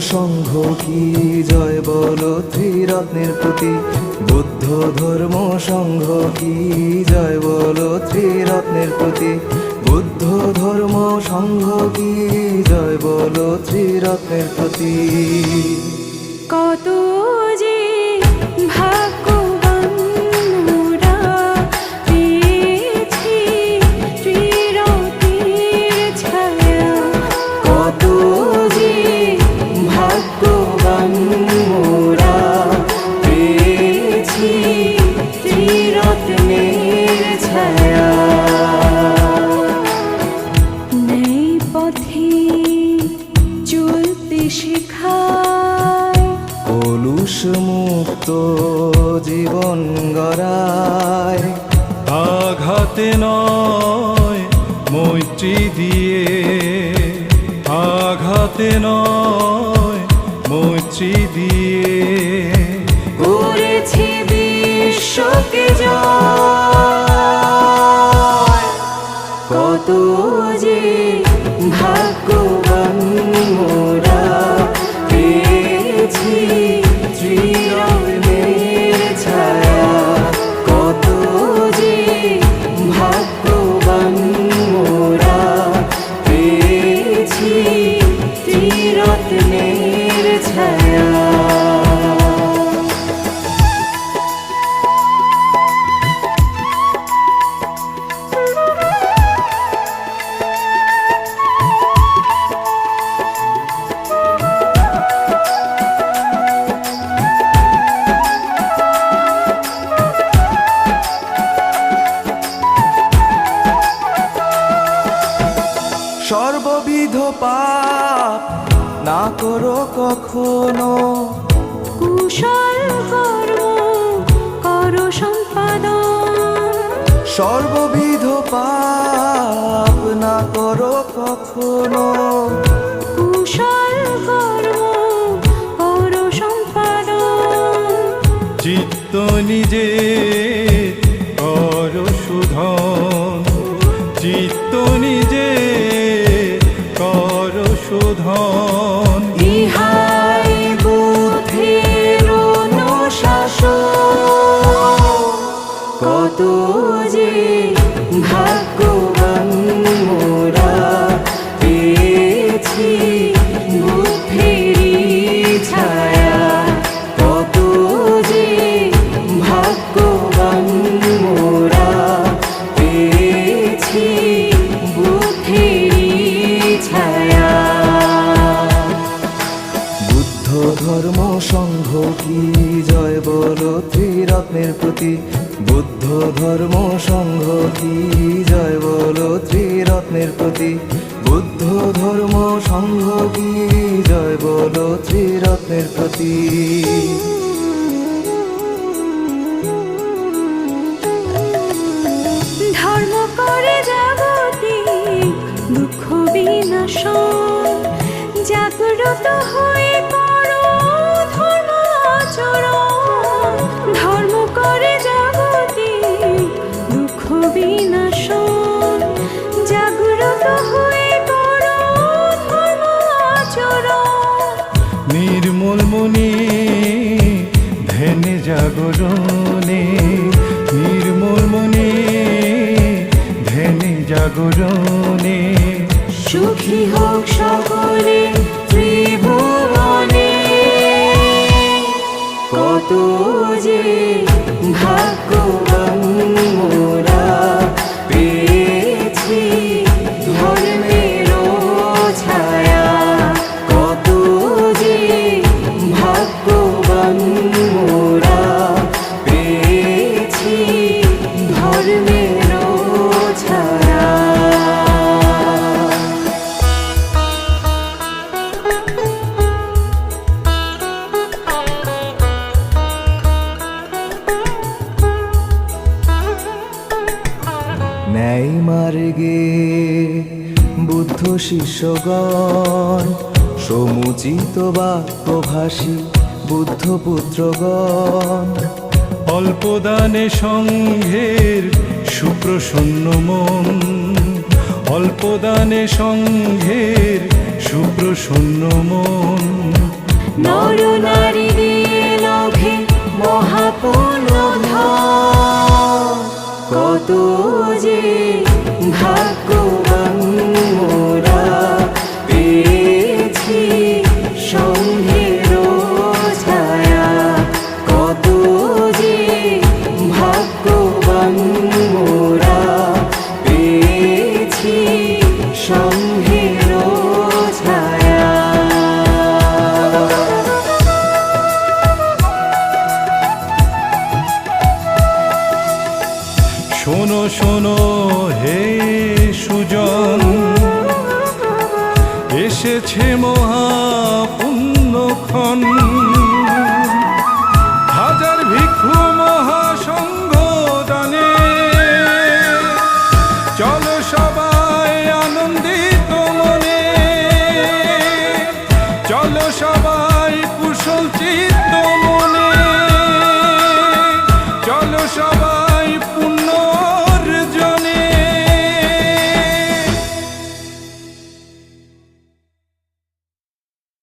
সংঘ কি জয় বল ত্রিরত্নের প্রতি? বুদ্ধ ধর্ম সংঘ কি জয় বল ত্রিরত্নের প্রতি? বুদ্ধ ধর্ম সংঘ কি জয় বল ত্রিরত্নের প্রতি? কত যে ভাগ্যবান মুক্ত জীবন গড়ায়। আঘাতে নয় মৈত্রী দিয়ে। আঘাতে নয় মৈত্রী দিয়ে। সর্ববিধ পাপ না করো কখনো। কুশল কর্ম করো সম্পাদন। সর্ববিধ পাপ না করো কখনো। কুশল কর্ম করো সম্পাদন। চিত্ত নিজে কর শোধন। চিত্ত নিজে কর শোধন। সংঘ কি জয় বলো? ত্রিরত্নের প্রতি বুদ্ধ ধর্ম সংঘ কি জয় বলো? ত্রিরত্নের প্রতি বুদ্ধ ধর্ম সংঘ কি জয় বলো? ত্রিরত্নের প্রতি ধর্ম করে জাগতি দুঃখ বিনাশন জাগ্রত হয়ে জাগরণে, নির্মল মনে ধ্যানে জাগরণে। সুখী হোক সকলে ত্রিভুবনে। কত যে ভাগ্যবান মোরা পেয়েছি ধর্মের ছায়া। কত যে ভাগ্যবান শিষ্যগণ সমুচিত বাক্যভাষী বুদ্ধপুত্রগণ অল্পদানে সংঘের সুপ্রসন্ন মন অল্পদানে সংঘের সুপ্রসন্ন মন। নর নারী লভে কত যে ভাগ্য শোনো শোনো হে সুজন। এসেছে মহাপুণ্যক্ষণ।